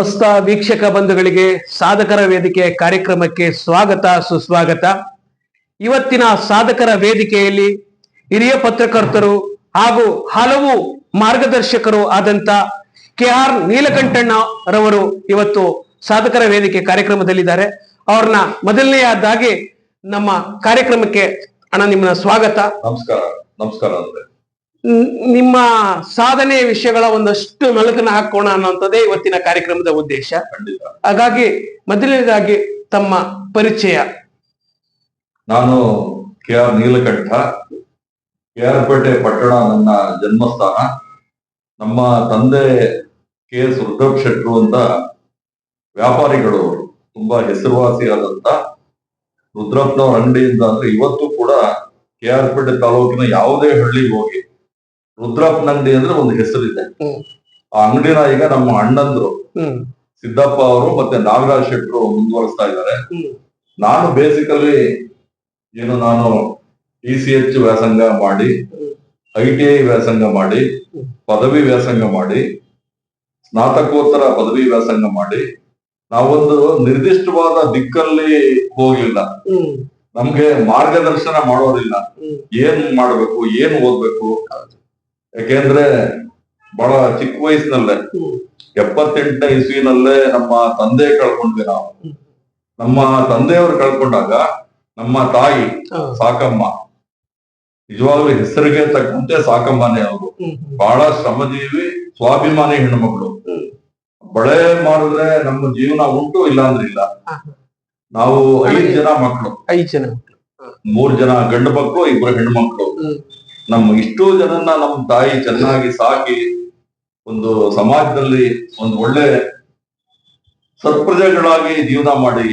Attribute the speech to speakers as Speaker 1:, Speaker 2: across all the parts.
Speaker 1: ಸಮಸ್ತ ವೀಕ್ಷಕ ಬಂಧುಗಳಿಗೆ ಸಾಧಕರ ವೇದಿಕೆ ಕಾರ್ಯಕ್ರಮಕ್ಕೆ ಸ್ವಾಗತ, ಸುಸ್ವಾಗತ. ಇವತ್ತಿನ ಸಾಧಕರ ವೇದಿಕೆಯಲ್ಲಿ ಹಿರಿಯ ಪತ್ರಕರ್ತರು ಹಾಗೂ ಹಲವು ಮಾರ್ಗದರ್ಶಕರು ಆದಂತ ಕೆ ಆರ್ ನೀಲಕಂಠಣ್ಣ ರವರು ಇವತ್ತು ಸಾಧಕರ ವೇದಿಕೆ ಕಾರ್ಯಕ್ರಮದಲ್ಲಿದ್ದಾರೆ. ಅವ್ರನ್ನ ಮೊದಲನೆಯದಾಗಿ ನಮ್ಮ ಕಾರ್ಯಕ್ರಮಕ್ಕೆ ಅಣ್ಣ ನಿಮ್ಮನ್ನ ಸ್ವಾಗತ.
Speaker 2: ನಮಸ್ಕಾರ ನಮಸ್ಕಾರ
Speaker 1: ನಿಮ್ಮ ಸಾಧನೆ ವಿಷಯಗಳ ಒಂದಷ್ಟು ಮೆಲುಕನ್ನ ಹಾಕೋಣ ಅನ್ನೋಂಥದ್ದೇ ಇವತ್ತಿನ ಕಾರ್ಯಕ್ರಮದ ಉದ್ದೇಶ. ಹಾಗಾಗಿ ಮೊದಲನೇದಾಗಿ ತಮ್ಮ ಪರಿಚಯ.
Speaker 2: ನಾನು K R Neelakanta, K R Pete ಪಟ್ಟಣ ನನ್ನ ಜನ್ಮಸ್ಥಾನ. ನಮ್ಮ ತಂದೆ ಕೆ ಎಸ್ ರುದ್ರಪ್ ಶೆಟ್ರು ಅಂತ ವ್ಯಾಪಾರಿಗಳು ತುಂಬಾ ತುಂಬಾ ಹೆಸರುವಾಸಿಯಾದಂತ ರುದ್ರಪ್ಪನವ್ರ ಅಂಗಡಿಯಿಂದ ಅಂದ್ರೆ ಇವತ್ತು ಕೂಡ ಕೆ ಆರ್ ಪೇಟೆ ತಾಲೂಕಿನ ಯಾವುದೇ ಹಳ್ಳಿಗೆ ಹೋಗಿ ರುದ್ರಪ್ಪನ ಅಂಗಡಿ ಅಂದ್ರೆ ಒಂದು ಹೆಸರಿದೆ. ಆ ಅಂಗಡಿನ ಈಗ ನಮ್ಮ ಅಣ್ಣಂದ್ರು ಸಿದ್ದಪ್ಪ ಅವರು ಮತ್ತೆ ನಾಗರಾಜ್ ಶೆಟ್ರು ಮುಂದುವರಿಸ್ತಾ ಇದ್ದಾರೆ. ನಾನು ಬೇಸಿಕಲಿ ಏನು ನಾನು ಟಿ ಸಿ ಎಚ್ ವ್ಯಾಸಂಗ ಮಾಡಿ ಐ ಟಿ ಐ ವ್ಯಾಸಂಗ ಮಾಡಿ ಪದವಿ ವ್ಯಾಸಂಗ ಮಾಡಿ ಸ್ನಾತಕೋತ್ತರ ಪದವಿ ವ್ಯಾಸಂಗ ಮಾಡಿ ನಾವೊಂದು ನಿರ್ದಿಷ್ಟವಾದ ದಿಕ್ಕಲ್ಲಿ ಹೋಗಿಲ್ಲ ನಮ್ಗೆ ಮಾರ್ಗದರ್ಶನ
Speaker 1: ಮಾಡೋದಿಲ್ಲ.
Speaker 2: ಏನ್ ಮಾಡ್ಬೇಕು ಏನ್ ಓದ್ಬೇಕು ಯಾಕೆಂದ್ರೆ ಬಹಳ ಚಿಕ್ಕ ವಯಸ್ಸಿನಲ್ಲೇ ಎಪ್ಪತ್ತೆಂಟನೇ ಇಸ್ವಿನಲ್ಲೇ ನಮ್ಮ ತಂದೆ ಕಳ್ಕೊಂಡ್ವಿ ನಾವು. ನಮ್ಮ ತಂದೆಯವರು ಕಳ್ಕೊಂಡಾಗ ನಮ್ಮ ತಾಯಿ ಸಾಕಮ್ಮ ನಿಜವಾಗ್ಲೂ ಹೆಸರಿಗೆ ತಕ್ಕಂತೆ ಸಾಕಮ್ಮನೇ ಅವರು. ಬಹಳ ಶ್ರಮಜೀವಿ ಸ್ವಾಭಿಮಾನಿ ಹೆಣ್ಮಕ್ಳು
Speaker 1: ಹ್ಮ್.
Speaker 2: ಬಳೆ ಮಾಡಿದ್ರೆ ನಮ್ಮ ಜೀವನ ಉಂಟು ಇಲ್ಲ. ಅಂದ್ರೆ ಇಲ್ಲ ನಾವು ಐದು ಜನ ಮಕ್ಕಳು.
Speaker 1: ಐದು ಜನ
Speaker 2: ಮೂರ್ ಜನ ಗಂಡು ಮಕ್ಕಳು ಇಬ್ರು ಹೆಣ್ಮಕ್ಳು. ನಮ್ಮ ಇಷ್ಟೋ ಜನನ್ನ ನಮ್ಮ ತಾಯಿ ಚೆನ್ನಾಗಿ ಸಾಕಿ ಒಂದು ಸಮಾಜದಲ್ಲಿ ಒಂದು ಒಳ್ಳೆ ಸತ್ಪ್ರಜೆಗಳಾಗಿ ಜೀವನ ಮಾಡಿ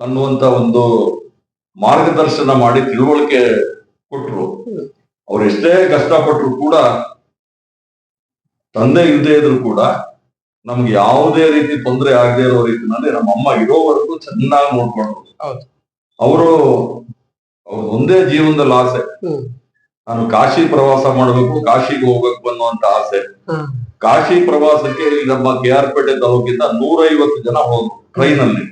Speaker 2: ಅನ್ನುವಂತ ಒಂದು ಮಾರ್ಗದರ್ಶನ ಮಾಡಿ ತಿಳುವಳಿಕೆ ಕೊಟ್ರು. ಅವ್ರು ಎಷ್ಟೇ ಕಷ್ಟಪಟ್ಟರು ಕೂಡ ತಂದೆ ಇಲ್ಲದೆ ಇದ್ರು ಕೂಡ ನಮ್ಗೆ ಯಾವುದೇ ರೀತಿ ತೊಂದರೆ ಆಗದೆ ಇರೋ ರೀತಿನಲ್ಲಿ ನಮ್ಮ ಅಮ್ಮ ಇರೋವರೆಗೂ ಚೆನ್ನಾಗಿ ನೋಡ್ಕೊಂಡ್ರು. ಅವರು ಅವ್ರ ಒಂದೇ ಜೀವನದಲ್ಲಿ ಆಸೆ ನಾನು ಕಾಶಿ ಪ್ರವಾಸ ಮಾಡಬೇಕು ಕಾಶಿಗೆ ಹೋಗ್ಬೇಕು ಅನ್ನುವಂತ ಆಸೆ. ಕಾಶಿ ಪ್ರವಾಸಕ್ಕೆ ಇಲ್ಲಿ ನಮ್ಮ ಕೆ ಆರ್ ಪೇಟೆ ತಾಲೂಕಿಂದ ನೂರೈವತ್ತು ಜನ ಹೋದ್ರು ಟ್ರೈನ್ ಅಲ್ಲಿ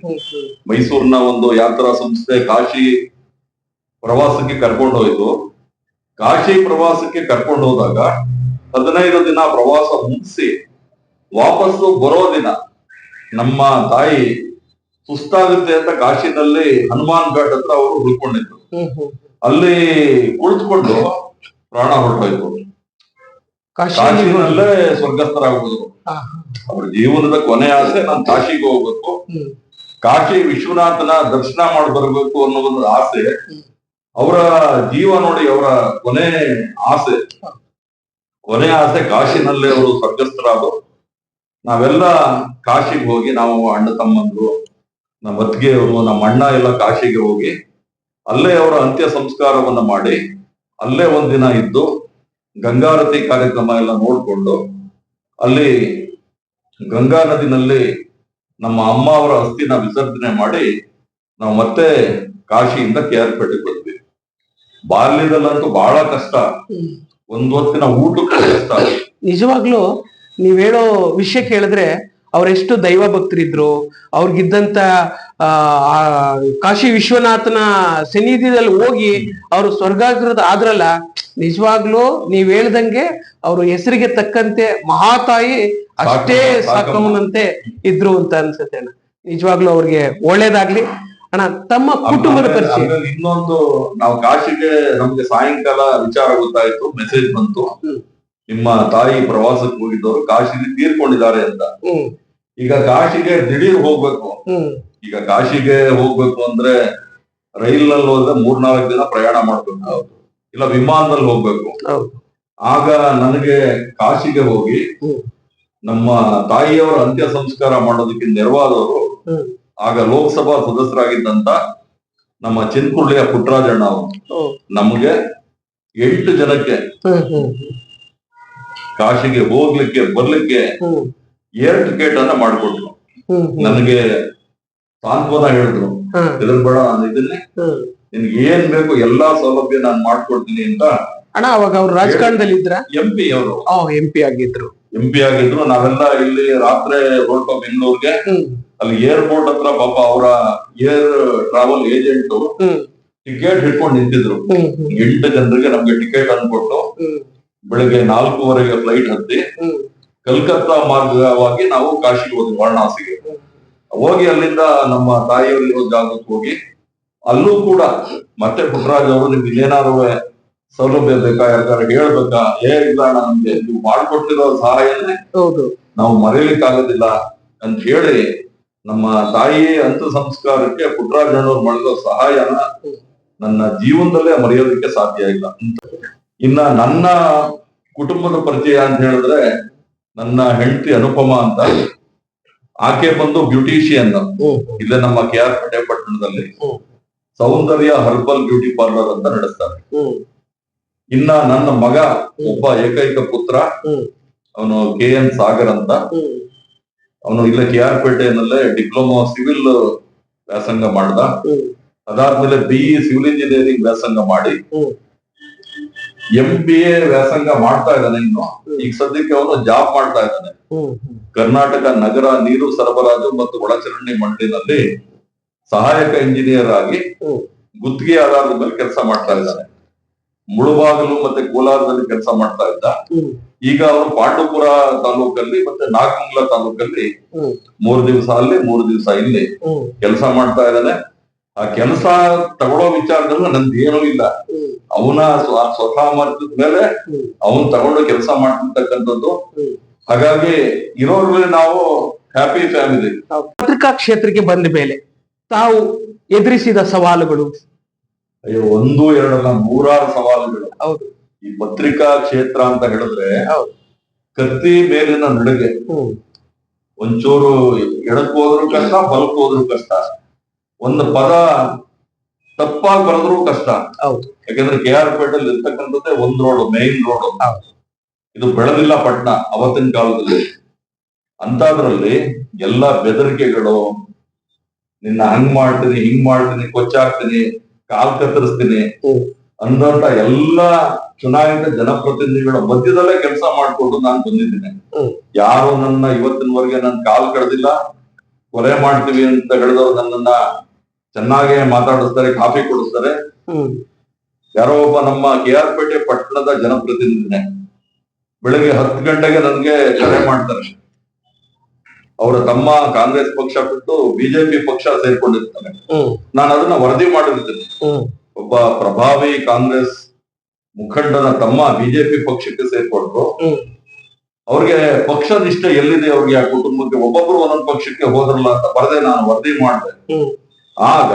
Speaker 2: ಮೈಸೂರಿನ ಒಂದು ಯಾತ್ರಾ ಸಂಸ್ಥೆ ಕಾಶಿ ಪ್ರವಾಸಕ್ಕೆ ಕರ್ಕೊಂಡು ಹೋಯ್ತು. ಕಾಶಿ ಪ್ರವಾಸಕ್ಕೆ ಕರ್ಕೊಂಡು ಹೋದಾಗ ಹದಿನೈದು ದಿನ ಪ್ರವಾಸ ಮುಗಿಸಿ ವಾಪಸ್ಸು ಬರೋ ದಿನ ನಮ್ಮ ತಾಯಿ ಸುಸ್ತಾಗುತ್ತೆ ಅಂತ ಕಾಶಿನಲ್ಲಿ ಹನುಮಾನ್ ಘಾಟ್ ಹತ್ರ ಅವರು ಉಳ್ಕೊಂಡಿದ್ರು. ಅಲ್ಲಿ ಕುಳಿತುಕೊಂಡು ಪ್ರಾಣ ಹೊರಟೋಯ್ತು
Speaker 1: ಕಾಶಿ
Speaker 2: ಕಾಶಿನಲ್ಲೇ
Speaker 1: ಸ್ವರ್ಗಸ್ಥರಾಗುವುದು.
Speaker 2: ಅವ್ರ ಜೀವನದ ಕೊನೆ ಆಸೆ ನಾನು ಕಾಶಿಗೆ ಹೋಗ್ಬೇಕು. ಕಾಶಿ ವಿಶ್ವನಾಥನ ದರ್ಶನ ಮಾಡಿ ಬರ್ಬೇಕು ಅನ್ನೋ ಒಂದು ಆಸೆ ಅವರ ಜೀವ ನೋಡಿ ಅವರ ಕೊನೆ ಆಸೆ. ಕೊನೆ ಆಸೆ ಕಾಶಿನಲ್ಲೇ ಅವರು ಸ್ವರ್ಗಸ್ಥರಾದ್ರು. ನಾವೆಲ್ಲ ಕಾಶಿಗೆ ಹೋಗಿ ನಾವು ಅಣ್ಣ ತಮ್ಮಂದ್ರು ನಮ್ಮ ಅತ್ತಿಗೆಯವರು ನಮ್ಮ ಅಣ್ಣ ಎಲ್ಲ ಕಾಶಿಗೆ ಹೋಗಿ ಅಲ್ಲೇ ಅವರ ಅಂತ್ಯ ಸಂಸ್ಕಾರವನ್ನ ಮಾಡಿ, ಅಲ್ಲೇ ಒಂದಿನ ಇದ್ದು, ಗಂಗಾರತಿ ಕಾರ್ಯಕ್ರಮ ಎಲ್ಲ ನೋಡಿಕೊಂಡು, ಅಲ್ಲಿ ಗಂಗಾ ನದಿನಲ್ಲಿ ನಮ್ಮ ಅಮ್ಮ ಅವರ ಅಸ್ಥಿನ ವಿಸರ್ಜನೆ ಮಾಡಿ, ನಾವು ಮತ್ತೆ ಕಾಶಿಯಿಂದ ಕೆ ಆರ್ ಪೇಟೆಗೆ ಬಂದ್ವಿ ಬಾಲ್ಯದಲ್ಲಂತೂ ಬಹಳ ಕಷ್ಟ. ಒಂದು ಹೊತ್ತಿನ ಊಟಕ್ಕೂ ಕಷ್ಟ.
Speaker 1: ನಿಜವಾಗ್ಲೂ ನೀವ್ ಹೇಳೋ ವಿಷಯ ಕೇಳಿದ್ರೆ ಅವರೆಷ್ಟು ದೈವ ಭಕ್ತರಿದ್ರು ಅವ್ರಿಗಿದ್ದಂತ ಕಾಶಿ ವಿಶ್ವನಾಥನ ಸನ್ನಿಧಿಯಲ್ಲಿ ಹೋಗಿ ಅವರು ಸ್ವರ್ಗಾಗ್ರದ ಆದ್ರಲ್ಲ ನಿಜವಾಗ್ಲೂ ನೀವ್ ಹೇಳ್ದಂಗೆ ಅವ್ರ ಹೆಸರಿಗೆ ತಕ್ಕಂತೆ ಮಹಾತಾಯಿ ಅಷ್ಟೇ
Speaker 2: ಸಾಕಮ್ಮ, ಸಾಕಮ್ಮ.
Speaker 1: ಸಾಕಮ್ಮನಂತೆ ಇದ್ರು ಅಂತ ಅನ್ಸುತ್ತೆ ಅಣ್ಣ. ನಿಜವಾಗ್ಲೂ ಅವ್ರಿಗೆ ಒಳ್ಳೇದಾಗ್ಲಿ. ಅಣ್ಣ ತಮ್ಮ ಕುಟುಂಬದ ಪರಿಚಯ.
Speaker 2: ಇನ್ನೊಂದು ನಾವು ಕಾಶಿಗೆ ನಮ್ಗೆ ಸಾಯಂಕಾಲ ವಿಚಾರ ಗೊತ್ತಾಯ್ತು ಮೆಸೇಜ್ ಬಂತು.
Speaker 1: ಹ್ಮ್.
Speaker 2: ನಿಮ್ಮ ತಾಯಿ ಪ್ರವಾಸಕ್ಕೆ ಹೋಗಿದ್ದವರು ಕಾಶಿಗೆ ತೀರ್ಕೊಂಡಿದ್ದಾರೆ ಅಂತ.
Speaker 1: ಹ್ಮ್.
Speaker 2: ಈಗ ಕಾಶಿಗೆ ದಿಢೀರ್ ಹೋಗ್ಬೇಕು.
Speaker 1: ಹ್ಮ್.
Speaker 2: ಈಗ ಕಾಶಿಗೆ ಹೋಗ್ಬೇಕು ಅಂದ್ರೆ ರೈಲ್ನಲ್ಲಿ ಹೋದ್ರೆ ಮೂರ್ನಾಲ್ಕು ದಿನ ಪ್ರಯಾಣ ಮಾಡ್ಬೇಕು. ಇಲ್ಲ ವಿಮಾನದಲ್ಲಿ ಹೋಗ್ಬೇಕು. ಆಗ ನನಗೆ ಕಾಶಿಗೆ ಹೋಗಿ. ನಮ್ಮ ತಾಯಿಯವರ ಅಂತ್ಯ ಸಂಸ್ಕಾರ ಮಾಡೋದಕ್ಕೆ ನೆರವಾದವರು ಆಗ ಲೋಕಸಭಾ ಸದಸ್ಯರಾಗಿದ್ದಂತ ನಮ್ಮ ಚಿನ್ಕುಳ್ಳಿಯ ಪುಟ್ರಾಜಣ್ಣ ಅವರು. ನಮ್ಗೆ ಎಂಟು ಜನಕ್ಕೆ ಕಾಶಿಗೆ ಹೋಗ್ಲಿಕ್ಕೆ ಬರ್ಲಿಕ್ಕೆ ಏರ್ ಟಿಕೆಟ್ ಅನ್ನ ಮಾಡಿಕೊಟ್ರು.
Speaker 1: ಹ್ಮ್
Speaker 2: ನನಗೆ ಹೇಳಿದ್ರು. ಹೆದರ್ಬೇಡ ನಾನು ಇದನ್ನೇ ನಿನ್ಗೆ ಏನ್ ಬೇಕು ಎಲ್ಲಾ ಸೌಲಭ್ಯ ನಾನು ಮಾಡ್ಕೊಡ್ತೀನಿ ಅಂತ
Speaker 1: ಅಣ್ಣ ಅವಾಗ ಅವ್ರು ರಾಜಕಾರಣದಲ್ಲಿ ಇದ್ರ?
Speaker 2: ಎಂ ಪಿ ಅವರು.
Speaker 1: ಎಂ ಪಿ ಆಗಿದ್ರು.
Speaker 2: ಎಂ ಪಿ ಆಗಿದ್ರು. ನಾವೆಲ್ಲ ಇಲ್ಲಿ ರಾತ್ರಿ ಹೊರಟೋ ಬೆಂಗಳೂರಿಗೆ. ಅಲ್ಲಿ ಏರ್ಪೋರ್ಟ್ ಹತ್ರ ಪಾಪ ಅವರ ಏರ್ ಟ್ರಾವೆಲ್ ಏಜೆಂಟ್ ಟಿಕೆಟ್ ಹಿಡ್ಕೊಂಡು ನಿಂತಿದ್ರು. ಎಂಟು ಜನರಿಗೆ ನಮ್ಗೆ ಟಿಕೆಟ್ ಅನ್ಕೊಟ್ಟು ಬೆಳಿಗ್ಗೆ ನಾಲ್ಕೂವರೆಗೆ ಫ್ಲೈಟ್ ಹತ್ತಿ ಕಲ್ಕತ್ತಾ ಮಾರ್ಗವಾಗಿ ನಾವು ಕಾಶಿಗೆ ಹೋದ್ವಿ ವಾರಣಾಸಿಗೆ. ಹೋಗಿ ಅಲ್ಲಿಂದ ನಮ್ಮ ತಾಯಿಯವರಿರೋ ಜಾಗಕ್ಕೆ ಹೋಗಿ ಅಲ್ಲೂ ಕೂಡ ಮತ್ತೆ ಪುಟ್ಟರಾಜ್ ಅವರು ನಿಮ್ಗೆ ಏನಾದ್ರು ಸೌಲಭ್ಯ ಬೇಕಾ ಯಾರು ಹೇಳ್ಬೇಕಾ? ಏ ಇಲ್ಲ ನಮ್ಗೆ ನೀವು ಮಾಡ್ಕೊಟ್ಟಿರೋ ಸಹಾಯನೇ
Speaker 1: ಹೌದು.
Speaker 2: ನಾವು ಮರೆಯಲಿಕ್ಕಾಗೋದಿಲ್ಲ ಅಂತ ಹೇಳಿ ನಮ್ಮ ತಾಯಿ ಅಂತ ಸಂಸ್ಕಾರಕ್ಕೆ ಪುಟ್ಟರಾಜಣ್ಣವ್ರು ಮಾಡಿರೋ ಸಹಾಯನ ನನ್ನ ಜೀವನದಲ್ಲೇ ಮರೆಯೋದಕ್ಕೆ ಸಾಧ್ಯ ಇಲ್ಲ. ಇನ್ನ ನನ್ನ ಕುಟುಂಬದ ಪರಿಚಯ ಅಂತ ಹೇಳಿದ್ರೆ ನನ್ನ ಹೆಂಡತಿ ಅನುಪಮ ಅಂತ. ಆಕೆ ಬಂದು ಬ್ಯೂಟಿಷಿಯನ್. ಇಲ್ಲೇ ನಮ್ಮ ಕೆ ಆರ್ ಪೇಟೆ ಪಟ್ಟಣದಲ್ಲಿ ಸೌಂದರ್ಯ ಹರ್ಬಲ್ ಬ್ಯೂಟಿ ಪಾರ್ಲರ್ ಅಂತ ನಡೆಸ್ತಾರೆ. ಇನ್ನ ನನ್ನ ಮಗ ಒಬ್ಬ ಏಕೈಕ ಪುತ್ರ ಅವನು ಕೆ ಎನ್ ಸಾಗರ್ ಅಂತ. ಅವನು ಇಲ್ಲ ಕೆ ಆರ್ ಪೇಟೆನಲ್ಲೇ ಡಿಪ್ಲೊಮಾ ಸಿವಿಲ್ ವ್ಯಾಸಂಗ ಮಾಡ್ದ. ಅದಾದ್ಮೇಲೆ ಬಿ ಸಿವಿಲ್ ಇಂಜಿನಿಯರಿಂಗ್ ವ್ಯಾಸಂಗ ಮಾಡಿ. ಎಂ ಬಿ ಎ ವ್ಯಾಸಂಗ ಮಾಡ್ತಾ ಇದ್ದಾನೆ ಇನ್ನು. ಈಗ ಸದ್ಯಕ್ಕೆ ಅವನು ಜಾಬ್ ಮಾಡ್ತಾ ಇದ್ದಾನೆ. ಕರ್ನಾಟಕ ನಗರ ನೀರು ಸರಬರಾಜು ಮತ್ತು ಒಳಚರಂಡಿ ಮಂಡಳಿನಲ್ಲಿ ಸಹಾಯಕ ಇಂಜಿನಿಯರ್ ಆಗಿ ಗುತ್ತಿಗೆ ಆಧಾರದ ಮೇಲೆ ಕೆಲಸ ಮಾಡ್ತಾ ಇದ್ದಾನೆ. ಮುಳುಬಾಗಲು ಮತ್ತೆ ಕೋಲಾರದಲ್ಲಿ ಕೆಲಸ ಮಾಡ್ತಾ ಇದ್ದ. ಈಗ ಅವರು ಪಾಂಡುಪುರ ತಾಲೂಕಲ್ಲಿ ಮತ್ತೆ ನಾಗಮಂಗಲ ತಾಲೂಕಲ್ಲಿ ಮೂರು ದಿವಸ ಅಲ್ಲಿ ಮೂರು ದಿವಸ ಇಲ್ಲಿ ಕೆಲಸ ಮಾಡ್ತಾ ಇದ್ದಾನೆ. ಆ ಕೆಲಸ ತಗೊಳ್ಳೋ ವಿಚಾರದಲ್ಲಿ ನಂದು ಏನೂ ಇಲ್ಲ. ಅವನ ಸ್ವತಃ ಸ್ವಸಾಮರ್ಥ್ಯದ ಮೇಲೆ. ಅವನ್ ತಗೊಂಡು ಕೆಲಸ ಮಾಡ್ತಿರ್ತಕ್ಕಂಥದ್ದು. ಹಾಗಾಗಿ ಇರೋರ್ಗೆ ನಾವು ಹ್ಯಾಪಿ ಫ್ಯಾಮಿಲಿ
Speaker 1: ಪತ್ರಿಕಾ ಕ್ಷೇತ್ರಕ್ಕೆ ಬಂದ ಮೇಲೆ ತಾವು ಎದುರಿಸಿದ ಸವಾಲುಗಳು?
Speaker 2: ಅಯ್ಯೋ ಒಂದು ಎರಡಲ್ಲ ನೂರಾರು ಸವಾಲುಗಳು.
Speaker 1: ಹೌದು.
Speaker 2: ಈ ಪತ್ರಿಕಾ ಕ್ಷೇತ್ರ ಅಂತ ಹೇಳಿದ್ರೆ ಕತ್ತಿ ಮೇಲಿನ ನಡುಗೆ. ಒಂಚೂರು ಎಡಕ್ ಹೋದ್ರು ಕಷ್ಟ ಬಲಕ್ ಹೋದ್ರು ಕಷ್ಟ. ಒಂದು ಪದ ತಪ್ಪಾಗಿ ಬರೆದ್ರು ಕಷ್ಟ. ಯಾಕಂದ್ರೆ ಕೆ ಆರ್ ಪೇಟೆಲ್ ಇರ್ತಕ್ಕಂಥದ್ದೇ ಒಂದ್ ರೋಡ್ ಮೇನ್ ರೋಡ್. ಇದು ಬೆಳೆದಿಲ್ಲ ಪಟ್ಟಣ ಅವತ್ತಿನ ಕಾಲದಲ್ಲಿ. ಅಂತಾದ್ರಲ್ಲಿ ಎಲ್ಲಾ ಬೆದರಿಕೆಗಳು ನಿನ್ನ ಹಂಗ್ ಮಾಡ್ತೀನಿ ಹಿಂಗ್ ಮಾಡ್ತೀನಿ ಕೊಚ್ಚಾಕ್ತೀನಿ ಕಾಲ್ ಕತ್ತರಿಸ್ತೀನಿ. ಅಂದಂತ ಎಲ್ಲಾ ಚುನಾಯಿತ ಜನಪ್ರತಿನಿಧಿಗಳ ಮಧ್ಯದಲ್ಲೇ ಕೆಲಸ ಮಾಡ್ಕೊಂಡು ನಾನು ಬಂದಿದ್ದೀನಿ. ಯಾರು ನನ್ನ ಇವತ್ತಿನವರೆಗೆ ನನ್ನ ಕಾಲ್ ಕಳೆದಿಲ್ಲ ಕೊಲೆ ಮಾಡ್ತೀವಿ ಅಂತ ಹೇಳಿದವರು ನನ್ನನ್ನ ಚೆನ್ನಾಗೇ ಮಾತಾಡಿಸ್ತಾರೆ ಕಾಫಿ ಕೊಡಿಸ್ತಾರೆ. ಯಾರೋ ಒಬ್ಬ ನಮ್ಮ ಕೆ ಆರ್ ಪೇಟೆ ಪಟ್ಟಣದ ಜನಪ್ರತಿನಿಧಿನೇ. ಬೆಳಗ್ಗೆ ಹತ್ತು ಗಂಟೆಗೆ ನನ್ಗೆ ಕರೆ ಮಾಡ್ತಾರೆ. ಅವರ ತಮ್ಮ ಕಾಂಗ್ರೆಸ್ ಪಕ್ಷ ಬಿಟ್ಟು ಬಿಜೆಪಿ ಪಕ್ಷ ಸೇರ್ಕೊಂಡಿರ್ತಾರೆ. ನಾನು ಅದನ್ನ ವರದಿ ಮಾಡಿರ್ತೇನೆ. ಒಬ್ಬ ಪ್ರಭಾವಿ ಕಾಂಗ್ರೆಸ್ ಮುಖಂಡನ ತಮ್ಮ ಬಿಜೆಪಿ ಪಕ್ಷಕ್ಕೆ ಸೇರ್ಕೊಂಡ್ರು ಅವ್ರಿಗೆ ಪಕ್ಷ ನಿಷ್ಠೆ ಎಲ್ಲಿದೆ ಅವ್ರಿಗೆ ಆ ಕುಟುಂಬಕ್ಕೆ? ಒಬ್ಬೊಬ್ರು ಒಂದೊಂದು ಪಕ್ಷಕ್ಕೆ ಹೋದ್ರಲ್ಲ ಅಂತ ಬರದೆ ನಾನು ವರದಿ ಮಾಡಿದೆ. ಆಗ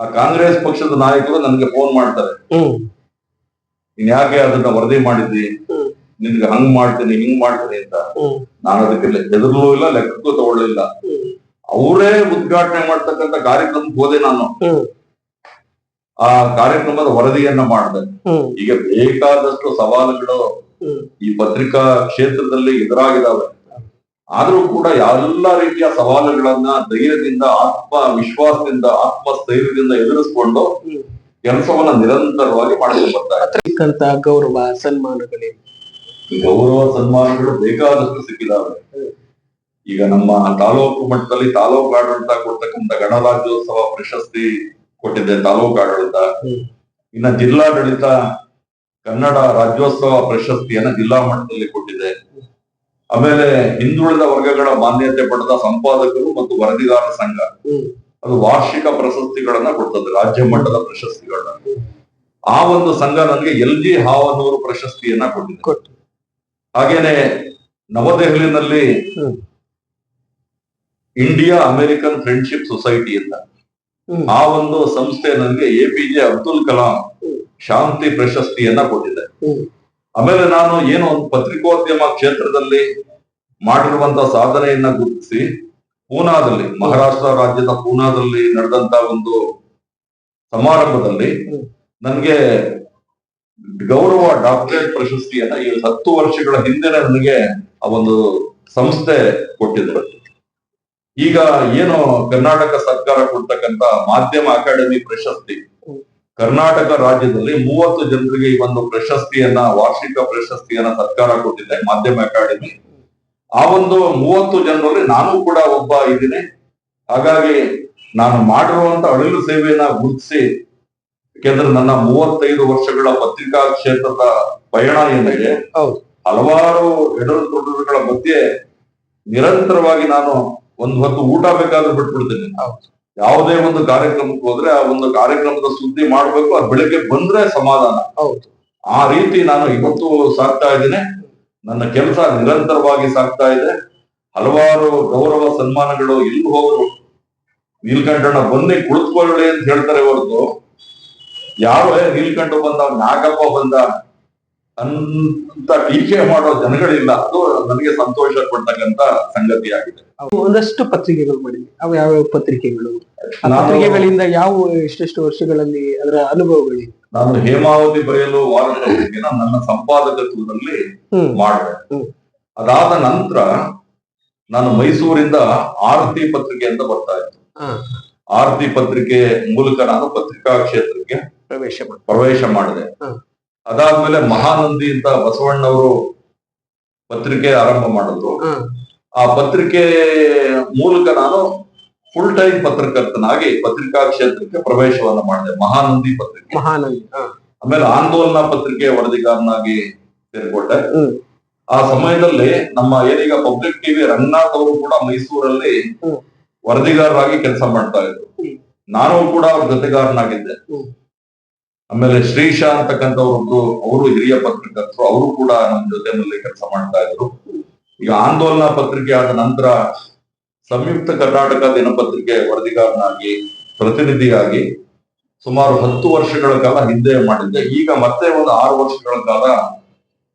Speaker 2: ಆ ಕಾಂಗ್ರೆಸ್ ಪಕ್ಷದ ನಾಯಕರು ನನಗೆ ಫೋನ್ ಮಾಡ್ತಾರೆ. ನೀನ್ ಯಾಕೆ ಅದನ್ನ ವರದಿ ಮಾಡಿದ್ದಿ. ನಿನ್ಗೆ ಹಂಗ್ ಮಾಡ್ತೀನಿ ಹಿಂಗ್ ಮಾಡ್ತೀನಿ ಅಂತ. ನಾನು ಅದಕ್ಕೆ ಹೆದರ್ಲೂ ಇಲ್ಲ ಲೆಕ್ಕಕ್ಕೂ ತಗೊಳ್ಳಿಲ್ಲ. ಅವರೇ ಉದ್ಘಾಟನೆ ಮಾಡ್ತಕ್ಕಂತ ಕಾರ್ಯಕ್ರಮಕ್ಕೆ ಹೋದೆ ನಾನು. ಆ ಕಾರ್ಯಕ್ರಮದ ವರದಿಯನ್ನ ಮಾಡಿದೆ. ಈಗ ಬೇಕಾದಷ್ಟು ಸವಾಲುಗಳು ಈ ಪತ್ರಿಕಾ ಕ್ಷೇತ್ರದಲ್ಲಿ ಎದುರಾಗಿದ್ದಾವೆ ಆದ್ರೂ ಕೂಡ ಎಲ್ಲ ರೀತಿಯ ಸವಾಲುಗಳನ್ನ ಧೈರ್ಯದಿಂದ ಆತ್ಮ ವಿಶ್ವಾಸದಿಂದ ಆತ್ಮಸ್ಥೈರ್ಯದಿಂದ ಎದುರಿಸ್ಕೊಂಡು
Speaker 1: ಎದುರಿಸಿಕೊಂಡು
Speaker 2: ಕೆಲಸವನ್ನ ನಿರಂತರವಾಗಿ ಮಾಡ್ಕೊಂಡು ಬರ್ತಾರೆ.
Speaker 1: ಗೌರವ ಸನ್ಮಾನಗಳೇ.
Speaker 2: ಗೌರವ ಸನ್ಮಾನಗಳು ಬೇಕಾದಷ್ಟು ಸಿಕ್ಕಿದಾವೆ ಈಗ ನಮ್ಮ ತಾಲೂಕು ಮಟ್ಟದಲ್ಲಿ ತಾಲೂಕು ಆಡಳಿತ ಕೊಡ್ತಕ್ಕಂಥ ಗಣರಾಜ್ಯೋತ್ಸವ ಪ್ರಶಸ್ತಿ ಕೊಟ್ಟಿದೆ ತಾಲೂಕು ಆಡಳಿತ. ಇನ್ನ ಜಿಲ್ಲಾಡಳಿತ ಕನ್ನಡ ರಾಜ್ಯೋತ್ಸವ ಪ್ರಶಸ್ತಿಯನ್ನ ಜಿಲ್ಲಾ ಮಟ್ಟದಲ್ಲಿ ಕೊಟ್ಟಿದೆ. ಆಮೇಲೆ ಹಿಂದುಳಿದ ವರ್ಗಗಳ ಮಾನ್ಯತೆ ಪಡೆದ ಸಂಪಾದಕರು ಮತ್ತು ವರದಿಗಾರ ಸಂಘ. ಅದು ವಾರ್ಷಿಕ ಪ್ರಶಸ್ತಿಗಳನ್ನ ಕೊಡ್ತದೆ ರಾಜ್ಯ ಮಟ್ಟದ ಪ್ರಶಸ್ತಿಗಳನ್ನ. ಆ ಒಂದು ಸಂಘ ನನಗೆ ಎಲ್ ಜಿ ಹಾವನೂರು ಪ್ರಶಸ್ತಿಯನ್ನ ಕೊಟ್ಟಿದೆ.
Speaker 1: ಕೊಟ್ಟು.
Speaker 2: ಹಾಗೇನೆ ನವದೆಹಲಿನಲ್ಲಿ ಇಂಡಿಯಾ ಅಮೆರಿಕನ್ ಫ್ರೆಂಡ್ಶಿಪ್ ಸೊಸೈಟಿ ಅಂತ. ಆ ಒಂದು ಸಂಸ್ಥೆ ನನಗೆ A P J Abdul Kalam ಶಾಂತಿ ಪ್ರಶಸ್ತಿಯನ್ನ ಕೊಟ್ಟಿದೆ. ಆಮೇಲೆ ನಾನು ಏನು ಒಂದು ಪತ್ರಿಕೋದ್ಯಮ ಕ್ಷೇತ್ರದಲ್ಲಿ ಮಾಡಿರುವಂತ ಸಾಧನೆಯನ್ನ ಗುರುತಿಸಿ ಪೂನಾದಲ್ಲಿ, ಮಹಾರಾಷ್ಟ್ರ ರಾಜ್ಯದ ಪೂನಾದಲ್ಲಿ ನಡೆದಂತ ಒಂದು ಸಮಾರಂಭದಲ್ಲಿ. ನನಗೆ ಗೌರವ ಡಾಕ್ಟರೇಟ್ ಪ್ರಶಸ್ತಿಯನ್ನ ಈ ಹತ್ತು ವರ್ಷಗಳ ಹಿಂದೆ ನನಗೆ ಆ ಒಂದು ಸಂಸ್ಥೆ ಕೊಟ್ಟಿದ್ರು ಈಗ ಏನು ಕರ್ನಾಟಕ ಸರ್ಕಾರ ಕೊಡ್ತಕ್ಕಂತ ಮಾಧ್ಯಮ ಅಕಾಡೆಮಿ ಪ್ರಶಸ್ತಿ. ಕರ್ನಾಟಕ ರಾಜ್ಯದಲ್ಲಿ ಮೂವತ್ತು ಜನರಿಗೆ ಈ ಒಂದು ಪ್ರಶಸ್ತಿಯನ್ನ ವಾರ್ಷಿಕ ಪ್ರಶಸ್ತಿಯನ್ನ ಸರ್ಕಾರ ಕೊಟ್ಟಿದೆ ಮಾಧ್ಯಮ ಅಕಾಡೆಮಿ ಆ ಒಂದು ಮೂವತ್ತು ಜನರಲ್ಲಿ ನಾನು ಕೂಡ ಒಬ್ಬ ಇದ್ದೀನಿ ಹಾಗಾಗಿ ನಾನು ಮಾಡಿರುವಂತ ಅಳಿಲು ಸೇವೆಯನ್ನ ಗುರುತಿಸಿ ಯಾಕೆಂದ್ರೆ ನನ್ನ ಮೂವತ್ತೈದು ವರ್ಷಗಳ ಪತ್ರಿಕಾ ಕ್ಷೇತ್ರದ ಪಯಣ ಏನಿದೆ
Speaker 1: ಹೌದು.
Speaker 2: ಹಲವಾರು ಎಡರು ತೊಡರುಗಳ ಮಧ್ಯೆ ನಿರಂತರವಾಗಿ ನಾನು ಒಂದು ಹೊತ್ತು ಊಟ ಬೇಕಾದ್ರೂ ಬಿಟ್ಬಿಡ್ತೇನೆ
Speaker 1: ಹೌದು.
Speaker 2: ಯಾವುದೇ ಒಂದು ಕಾರ್ಯಕ್ರಮಕ್ಕೆ ಹೋದ್ರೆ ಆ ಒಂದು ಕಾರ್ಯಕ್ರಮದ ಸುದ್ದಿ ಮಾಡ್ಬೇಕು ಅದು ಬೆಳಿಗ್ಗೆ ಬಂದ್ರೆ ಸಮಾಧಾನ.
Speaker 1: ಹೌದು.
Speaker 2: ಆ ರೀತಿ ನಾನು ಇವತ್ತು ಸಾಕ್ತಾ ಇದ್ದೀನಿ. ನನ್ನ ಕೆಲಸ ನಿರಂತರವಾಗಿ ಸಾಗ್ತಾ ಇದೆ. ಹಲವಾರು ಗೌರವ ಸನ್ಮಾನಗಳು ಎಲ್ಲಿ ಹೋದ್ರು. ನೀಲ್ಕಂಠಣ್ಣ ಬನ್ನಿ ಕುಳಿತುಕೊಳ್ಳಿ ಅಂತ ಹೇಳ್ತಾರೆ ಹೊರತು. ಯಾರು "ಏ, ನೀಲ್ಕಂಠ ಬಂದ ನಾಗಪ್ಪ ಬಂದ. ಅಂತ ಟೀಕೆ ಮಾಡೋ ಜನಗಳಿಲ್ಲ. ಅದು ನನಗೆ ಸಂತೋಷ ಕೊಡ್ತಕ್ಕಂತ ಸಂಗತಿಯಾಗಿದೆ.
Speaker 1: ಒಂದಷ್ಟು ಪತ್ರಿಕೆಗಳು ಮಾಡಿದ್ವಿ ಅವು ಯಾವ ಪತ್ರಿಕೆಗಳು? ಪತ್ರಿಕೆಗಳಿಂದ ಯಾವ ಎಷ್ಟೆಷ್ಟು ವರ್ಷಗಳಲ್ಲಿ ಅದರ ಅನುಭವಗಳಿವೆ
Speaker 2: ನಾನು ಹೇಮಾವತಿ ಬರೆಯಲು ವಾರದ ನನ್ನ ಸಂಪಾದಕತ್ವದಲ್ಲಿ ಮಾಡಿದೆ. ಅದಾದ ನಂತರ ನಾನು ಮೈಸೂರಿಂದ ಆರತಿ ಪತ್ರಿಕೆ ಅಂತ ಬರ್ತಾ ಇತ್ತು. ಆರತಿ ಪತ್ರಿಕೆ ಮೂಲಕ ನಾನು ಪತ್ರಿಕಾ ಕ್ಷೇತ್ರಕ್ಕೆ
Speaker 1: ಪ್ರವೇಶ
Speaker 2: ಪ್ರವೇಶ ಮಾಡಿದೆ. ಅದಾದ್ಮೇಲೆ ಮಹಾನಂದಿ ಅಂತ ಬಸವಣ್ಣವರು ಪತ್ರಿಕೆ ಆರಂಭ ಮಾಡಿದ್ರು. ಆ ಪತ್ರಿಕೆ ಮೂಲಕ ನಾನು ಫುಲ್ ಟೈಮ್ ಪತ್ರಕರ್ತನಾಗಿ ಪತ್ರಿಕಾ ಕ್ಷೇತ್ರಕ್ಕೆ ಪ್ರವೇಶವನ್ನ ಮಾಡಿದೆ. ಮಹಾನಂದಿ ಪತ್ರಿಕೆ.
Speaker 1: ಮಹಾನಂದಿ
Speaker 2: ಆಮೇಲೆ ಆಂದೋಲನ ಪತ್ರಿಕೆ ವರದಿಗಾರನಾಗಿ ಸೇರ್ಕೊಂಡೆ. ಆ ಸಮಯದಲ್ಲಿ ನಮ್ಮ ಏನೀಗ ಪಬ್ಲಿಕ್ ಟಿವಿ ರಂಗನಾಥ್ ಅವರು ಕೂಡ ಮೈಸೂರಲ್ಲಿ. ವರದಿಗಾರರಾಗಿ ಕೆಲಸ ಮಾಡ್ತಾ ಇದ್ರು. ನಾನು ಕೂಡ ಅವ್ರ ಜೊತೆಗಾರನಾಗಿದ್ದೆ. ಆಮೇಲೆ ಶ್ರೀಶಾ ಅಂತಕ್ಕಂಥವ್ರೊಬ್ರು ಅವರು ಹಿರಿಯ ಪತ್ರಕರ್ತರು, ಅವರು ಕೂಡ ನಮ್ಮ ಜೊತೆನಲ್ಲಿ ಕೆಲಸ ಮಾಡ್ತಾ ಇದ್ರು. ಈಗ ಆಂದೋಲನ ಪತ್ರಿಕೆ ಆದ ನಂತರ ಸಂಯುಕ್ತ ಕರ್ನಾಟಕ ದಿನಪತ್ರಿಕೆ ವರದಿಗಾರನಾಗಿ, ಪ್ರತಿನಿಧಿಯಾಗಿ ಸುಮಾರು ಹತ್ತು ವರ್ಷಗಳ ಕಾಲ ಹಿಂದೆ ಮಾಡಿದ್ದೆ. ಈಗ ಮತ್ತೆ ಒಂದು ಆರು ವರ್ಷಗಳ ಕಾಲ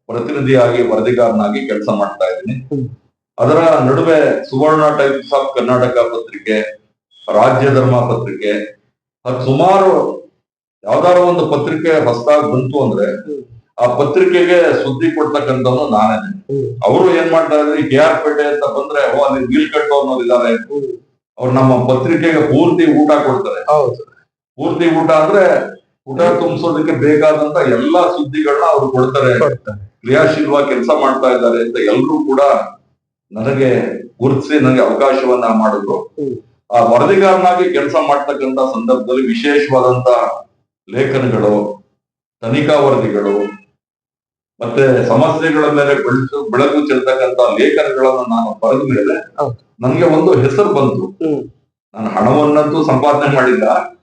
Speaker 2: ಪ್ರತಿನಿಧಿಯಾಗಿ ವರದಿಗಾರನಾಗಿ ಕೆಲಸ ಮಾಡ್ತಾ ಇದ್ದೀನಿ. ಅದರ ನಡುವೆ ಸುವರ್ಣ ಟೈಮ್ಸ್ ಆಫ್ ಕರ್ನಾಟಕ ಪತ್ರಿಕೆ, ರಾಜ್ಯ ಧರ್ಮ ಪತ್ರಿಕೆ, ಅದು ಸುಮಾರು ಯಾವ್ದಾದ್ರು ಒಂದು ಪತ್ರಿಕೆ ಹೊಸದಾಗಿ ಬಂತು ಅಂದ್ರೆ ಆ ಪತ್ರಿಕೆಗೆ ಸುದ್ದಿ ಕೊಡ್ತಕ್ಕಂಥವ್ನು ನಾನೇ. ಅವರು ಏನ್ ಮಾಡ್ತಾ ಇದ್ರು? ಕೆ ಆರ್ ಪೇಟೆ ಅಂತ ಬಂದ್ರೆ ಓ ಅಲ್ಲಿ ನೀಲ್ಕಟ್ಟು ಅನ್ನೋರು ಇದಾರೆ. ಅವ್ರು ನಮ್ಮ ಪತ್ರಿಕೆಗೆ ಪೂರ್ತಿ ಊಟ ಕೊಡ್ತಾರೆ. ಪೂರ್ತಿ ಊಟ ಅಂದ್ರೆ ಊಟ ತುಂಬಿಸೋದಕ್ಕೆ ಬೇಕಾದಂತ ಎಲ್ಲಾ ಸುದ್ದಿಗಳನ್ನ ಅವ್ರು ಕೊಡ್ತಾರೆ. ಕ್ರಿಯಾಶೀಲವಾಗಿ ಕೆಲಸ ಮಾಡ್ತಾ ಇದ್ದಾರೆ ಅಂತ ಎಲ್ರು ಕೂಡ ನನಗೆ ಗುರುತಿಸಿ ನನಗೆ ಅವಕಾಶವನ್ನ ಮಾಡಿದ್ರು. ಆ ವರದಿಗಾರನಾಗಿ ಕೆಲಸ ಮಾಡ್ತಕ್ಕಂತ ಸಂದರ್ಭದಲ್ಲಿ ವಿಶೇಷವಾದಂತ ಲೇಖನಗಳು ತನಿಖಾ ವರದಿಗಳು ಮತ್ತೆ ಸಮಸ್ಯೆಗಳ ಮೇಲೆ ಬೆಳಕು ಬೆಳಕು ಚೆಲ್ತಕ್ಕಂತ ಲೇಖನಗಳನ್ನು ನಾನು ಬರೆದ ಮೇಲೆ ನನ್ಗೆ ಒಂದು ಹೆಸರು ಬಂತು. ನಾನು ಹಣವನ್ನಂತೂ ಸಂಪಾದನೆ ಮಾಡಿಲ್ಲ.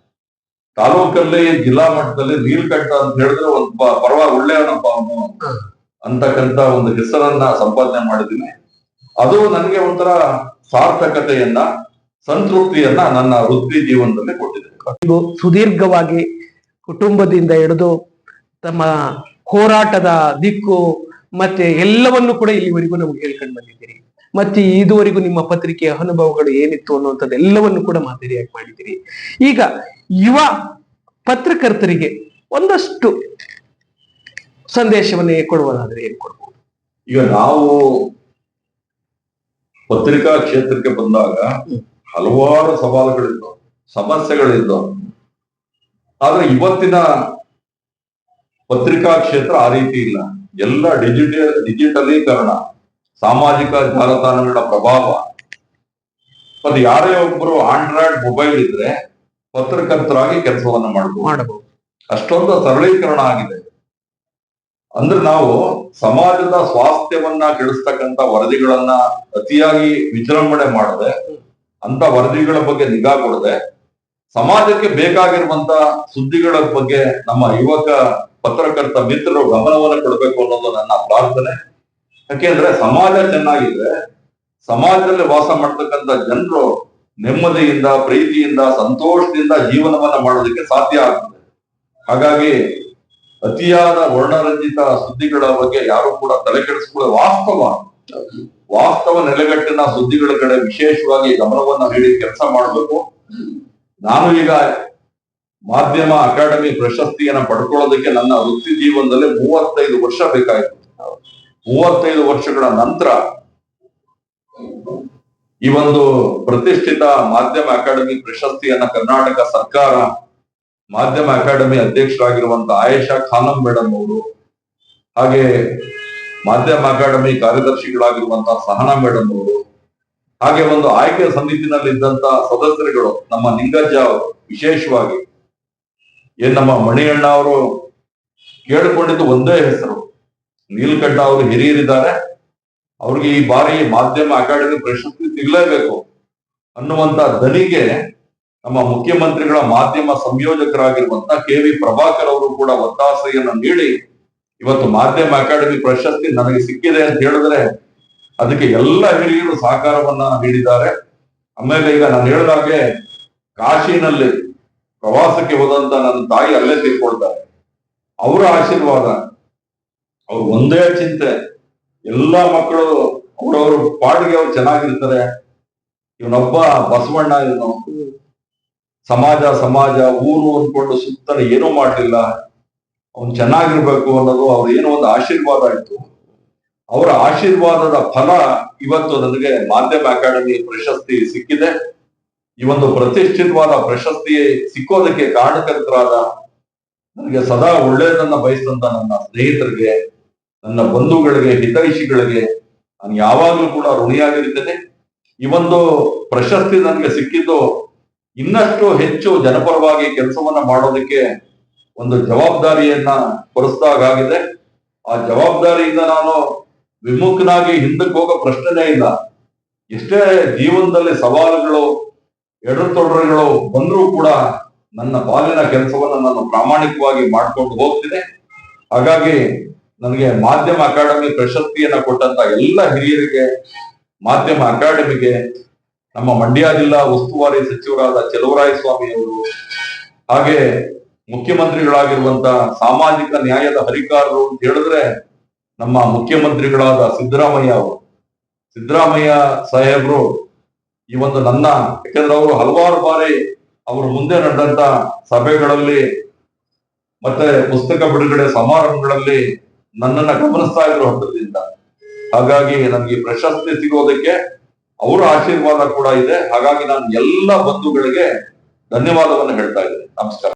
Speaker 2: ತಾಲೂಕಲ್ಲಿ ಜಿಲ್ಲಾ ಮಟ್ಟದಲ್ಲಿ ನೀಲ್ಕಂಠ ಅಂತ ಹೇಳಿದ್ರೆ ಒಂದು ಪ- ಪರವಾಗಿ ಒಳ್ಳೆಯವನಪ್ಪ ಅವನು. ಅಂತಕ್ಕಂತ ಒಂದು ಹೆಸರನ್ನ ಸಂಪಾದನೆ ಮಾಡಿದ್ದೀನಿ. ಅದು ನನಗೆ ಒಂಥರ ಸಾರ್ಥಕತೆಯನ್ನ ಸಂತೃಪ್ತಿಯನ್ನ ನನ್ನ ವೃತ್ತಿ ಜೀವನದಲ್ಲಿ ಕೊಟ್ಟಿದೆ.
Speaker 1: ಸುದೀರ್ಘವಾಗಿ ಕುಟುಂಬದಿಂದ ಹಿಡಿದು ತಮ್ಮ ಹೋರಾಟದ ದಿಕ್ಕು ಮತ್ತೆ ಎಲ್ಲವನ್ನು ಕೂಡ ಇಲ್ಲಿವರೆಗೂ ನಮ್ಗೆ ಹೇಳ್ಕೊಂಡು ಬಂದಿದ್ದೀರಿ. ಮತ್ತೆ ಇದುವರೆಗೂ ನಿಮ್ಮ ಪತ್ರಿಕೆಯ ಅನುಭವಗಳು ಏನಿತ್ತು ಅನ್ನುವಂಥದ್ದು ಎಲ್ಲವನ್ನು ಕೂಡ ಮಾದರಿಯಾಗಿ ಮಾಡಿದ್ದೀರಿ. ಈಗ ಯುವ ಪತ್ರಕರ್ತರಿಗೆ ಒಂದಷ್ಟು ಸಂದೇಶವನ್ನು ಕೊಡುವುದಾದ್ರೆ ಏನ್ ಕೊಡ್ಬೋದು?
Speaker 2: ಈಗ ನಾವು ಪತ್ರಿಕಾ ಕ್ಷೇತ್ರಕ್ಕೆ ಬಂದಾಗ ಹಲವಾರು ಸವಾಲುಗಳಿದ್ದವು ಸಮಸ್ಯೆಗಳಿದ್ದವು. ಆದ್ರೆ ಇವತ್ತಿನ ಪತ್ರಿಕಾ ಕ್ಷೇತ್ರ ಆ ರೀತಿ ಇಲ್ಲ. ಎಲ್ಲ ಡಿಜಿಟಲ್ ಡಿಜಿಟಲೀಕರಣ ಸಾಮಾಜಿಕ ಜಾಲತಾಣಗಳ ಪ್ರಭಾವ. ಅದು ಯಾರೇ ಒಬ್ಬರು ಆಂಡ್ರಾಯ್ಡ್ ಮೊಬೈಲ್ ಇದ್ರೆ ಪತ್ರಕರ್ತರಾಗಿ ಕೆಲಸವನ್ನ ಮಾಡಬಹುದು
Speaker 1: ಮಾಡಬಹುದು
Speaker 2: ಅಷ್ಟೊಂದು ಸರಳೀಕರಣ ಆಗಿದೆ. ಅಂದ್ರೆ ನಾವು ಸಮಾಜದ ಸ್ವಾಸ್ಥ್ಯವನ್ನ ಕೆಡಿಸ್ತಕ್ಕಂತ ವರದಿಗಳನ್ನ ಅತಿಯಾಗಿ ವಿಜೃಂಭಣೆ ಮಾಡದೆ ಅಂತ ವರದಿಗಳ ಬಗ್ಗೆ ನಿಗಾ ಕೊಡದೆ ಸಮಾಜಕ್ಕೆ ಬೇಕಾಗಿರುವಂತ ಸುದ್ದಿಗಳ ಬಗ್ಗೆ ನಮ್ಮ ಯುವಕ ಪತ್ರಕರ್ತ ಮಿತ್ರರು ಗಮನವನ್ನು ಕೊಡಬೇಕು ಅನ್ನೋದು ನನ್ನ ಪ್ರಾರ್ಥನೆ. ಯಾಕೆಂದ್ರೆ ಸಮಾಜ ಚೆನ್ನಾಗಿದ್ರೆ ಸಮಾಜದಲ್ಲಿ ವಾಸ ಮಾಡ್ತಕ್ಕಂಥ ಜನರು ನೆಮ್ಮದಿಯಿಂದ, ಪ್ರೀತಿಯಿಂದ, ಸಂತೋಷದಿಂದ ಜೀವನವನ್ನ ಮಾಡೋದಕ್ಕೆ ಸಾಧ್ಯ ಆಗ್ತದೆ ಹಾಗಾಗಿ ಅತಿಯಾದ ವರ್ಣರಂಜಿತ ಸುದ್ದಿಗಳ ಬಗ್ಗೆ ಯಾರು ಕೂಡ ತಲೆ ಕೆಡಿಸ್ಕೊಳ್ಳೋ ವಾಸ್ತವ ವಾಸ್ತವ ನೆಲೆಗಟ್ಟಿನ ಸುದ್ದಿಗಳ ಕಡೆ ವಿಶೇಷವಾಗಿ ಗಮನವನ್ನ ನೀಡಿ ಕೆಲಸ ಮಾಡಬೇಕು. ನಾನು ಈಗ ಮಾಧ್ಯಮ, ಅಕಾಡೆಮಿ ಪ್ರಶಸ್ತಿಯನ್ನ ಪಡ್ಕೊಳ್ಳೋದಕ್ಕೆ ನನ್ನ ವೃತ್ತಿ ಜೀವನದಲ್ಲಿ ಮೂವತ್ತೈದು ವರ್ಷ ಬೇಕಾಯಿತು. ಮೂವತ್ತೈದು ವರ್ಷಗಳ ನಂತರ ಈ ಒಂದು ಪ್ರತಿಷ್ಠಿತ ಮಾಧ್ಯಮ ಅಕಾಡೆಮಿ ಪ್ರಶಸ್ತಿಯನ್ನ ಕರ್ನಾಟಕ ಸರ್ಕಾರ ಮಾಧ್ಯಮ ಅಕಾಡೆಮಿ ಅಧ್ಯಕ್ಷರಾಗಿರುವಂತ ಆಯೇಷಾ ಖಾನಂ ಮೇಡಮ್ ಅವರು ಹಾಗೆ ಮಾಧ್ಯಮ ಅಕಾಡೆಮಿ ಕಾರ್ಯದರ್ಶಿಗಳಾಗಿರುವಂತಹ ಸಹನಾ ಮೇಡಮ್ ಅವರು ಹಾಗೆ ಒಂದು ಆಯ್ಕೆ ಸಮಿತಿನಲ್ಲಿದ್ದಂತ ಸದಸ್ಯರುಗಳು, ನಮ್ಮ ನಿಂಗಜ್ಜ ವಿಶೇಷವಾಗಿ, ಏನ್ ನಮ್ಮ ಮಣಿಯಣ್ಣ ಅವರು ಕೇಳಿಕೊಂಡಿದ್ದು ಒಂದೇ ಹೆಸರು. ನೀಲ್ಕಂಠ ಅವರು ಹಿರಿಯರಿದ್ದಾರೆ. ಅವ್ರಿಗೆ ಈ ಬಾರಿ ಮಾಧ್ಯಮ ಅಕಾಡೆಮಿ ಪ್ರಶಸ್ತಿ ಸಿಗಲೇಬೇಕು ಅನ್ನುವಂತ ದನಿಗೆ ನಮ್ಮ ಮುಖ್ಯಮಂತ್ರಿಗಳ ಮಾಧ್ಯಮ ಸಂಯೋಜಕರಾಗಿರುವಂತ ಕೆ ವಿ ಪ್ರಭಾಕರ್ ಅವರು ಕೂಡ ಒತ್ತಾಸೆಯನ್ನು ನೀಡಿ ಇವತ್ತು ಮಾಧ್ಯಮ ಅಕಾಡೆಮಿ ಪ್ರಶಸ್ತಿ ನನಗೆ ಸಿಕ್ಕಿದೆ ಅಂತ ಹೇಳಿದ್ರೆ ಅದಕ್ಕೆ ಎಲ್ಲ ಹಿರಿಯರು ಸಹಕಾರವನ್ನ ನೀಡಿದ್ದಾರೆ. ಆಮೇಲೆ ಈಗ ನಾನು ಹೇಳಿದಾಗೆ ಕಾಶಿನಲ್ಲಿ ಪ್ರವಾಸಕ್ಕೆ ಹೋದಂತ ನನ್ನ ತಾಯಿ ಅಲ್ಲೇ ತೀರ್ಕೊಳ್ತಾರೆ ಅವರ ಆಶೀರ್ವಾದ, ಅವ್ರು ಒಂದೇ ಚಿಂತೆ. ಎಲ್ಲ ಮಕ್ಕಳು ಅವ್ರವ್ರ ಪಾಡಿಗೆ ಅವ್ರು ಚೆನ್ನಾಗಿರ್ತಾರೆ. ಇವನೊಬ್ಬ ಬಸವಣ್ಣ ಇವನು. ಸಮಾಜ ಸಮಾಜ, ಊರು ಅಂದ್ಕೊಂಡು ಸುತ್ತಲೂ ಏನೂ ಮಾಡಲಿಲ್ಲ. ಅವ್ನು ಚೆನ್ನಾಗಿರ್ಬೇಕು ಅನ್ನೋದು ಅವ್ರ ಏನೋ ಒಂದು ಆಶೀರ್ವಾದ ಇತ್ತು. ಅವರ ಆಶೀರ್ವಾದದ ಫಲ ಇವತ್ತು ನನಗೆ ಮಾಧ್ಯಮ ಅಕಾಡೆಮಿ ಪ್ರಶಸ್ತಿ ಸಿಕ್ಕಿದೆ. ಈ ಒಂದು ಪ್ರತಿಷ್ಠಿತವಾದ ಪ್ರಶಸ್ತಿ ಸಿಕ್ಕೋದಕ್ಕೆ ಕಾರಣಕರ್ತರಾದ ನನಗೆ ಸದಾ ಒಳ್ಳೆಯದನ್ನ ಬಯಸಿದಂತ ನನ್ನ ಸ್ನೇಹಿತರಿಗೆ, ನನ್ನ ಬಂಧುಗಳಿಗೆ, ಹಿತೈಷಿಗಳಿಗೆ ನಾನು ಯಾವಾಗಲೂ ಕೂಡ ಋಣಿಯಾಗಿರ್ತೇನೆ ಈ ಒಂದು ಪ್ರಶಸ್ತಿ ನನಗೆ ಸಿಕ್ಕಿದ್ದು ಇನ್ನಷ್ಟು ಹೆಚ್ಚು ಜನಪರವಾಗಿ ಕೆಲಸವನ್ನ ಮಾಡೋದಕ್ಕೆ ಒಂದು ಜವಾಬ್ದಾರಿಯನ್ನ ಹೊರಿಸಿದಾಗಿದೆ ಆ ಜವಾಬ್ದಾರಿಯಿಂದ ನಾನು ವಿಮುಖನಾಗಿ ಹಿಂದಕ್ಕೆ ಹೋಗೋ ಪ್ರಶ್ನೆನೇ ಇಲ್ಲ. ಎಷ್ಟೇ ಜೀವನದಲ್ಲಿ ಸವಾಲುಗಳು, ಎಡತೊಡರುಗಳು ಬಂದರೂ ಕೂಡ ನನ್ನ ಬಾಲಿನ ಕೆಲಸವನ್ನು ನಾನು ಪ್ರಾಮಾಣಿಕವಾಗಿ ಮಾಡ್ಕೊಂಡು ಹೋಗ್ತೀನಿ. ಹಾಗಾಗಿ ನನಗೆ ಮಾಧ್ಯಮ ಅಕಾಡೆಮಿ ಪ್ರಶಸ್ತಿಯನ್ನ ಕೊಟ್ಟಂತ ಎಲ್ಲ ಹಿರಿಯರಿಗೆ, ಮಾಧ್ಯಮ ಅಕಾಡೆಮಿಗೆ, ನಮ್ಮ ಮಂಡ್ಯ ಜಿಲ್ಲಾ ಉಸ್ತುವಾರಿ ಸಚಿವರಾದ ಸ್ವಾಮಿ ಅವರು, ಹಾಗೆ ಮುಖ್ಯಮಂತ್ರಿಗಳಾಗಿರುವಂತ ಸಾಮಾಜಿಕ ನ್ಯಾಯದ ಹರಿಕಾರರು ಅಂತ ಹೇಳಿದ್ರೆ ನಮ್ಮ ಮುಖ್ಯಮಂತ್ರಿಗಳಾದ ಸಿದ್ದರಾಮಯ್ಯ ಅವರು. ಸಿದ್ದರಾಮಯ್ಯ ಸಾಹೇಬರು ಈ ಒಂದು ನನ್ನ, ಯಾಕಂದ್ರೆ ಅವರು ಹಲವಾರು ಬಾರಿ ಅವರು ಮುಂದೆ ನಡೆದಂತ ಸಭೆಗಳಲ್ಲಿ ಮತ್ತೆ ಪುಸ್ತಕ ಬಿಡುಗಡೆ ಸಮಾರಂಭಗಳಲ್ಲಿ ನನ್ನನ್ನ ಗಮನಿಸ್ತಾ ಇದ್ರು ಹಬ್ಬದಿಂದ ಹಾಗಾಗಿ ನನಗೆ ಪ್ರಶಸ್ತಿ ಸಿಗೋದಕ್ಕೆ ಅವರ ಆಶೀರ್ವಾದ ಕೂಡ ಇದೆ. ಹಾಗಾಗಿ ನಾನು ಎಲ್ಲ ಬಂಧುಗಳಿಗೆ ಧನ್ಯವಾದವನ್ನು ಹೇಳ್ತಾ ಇದ್ದೇನೆ. ನಮಸ್ಕಾರ.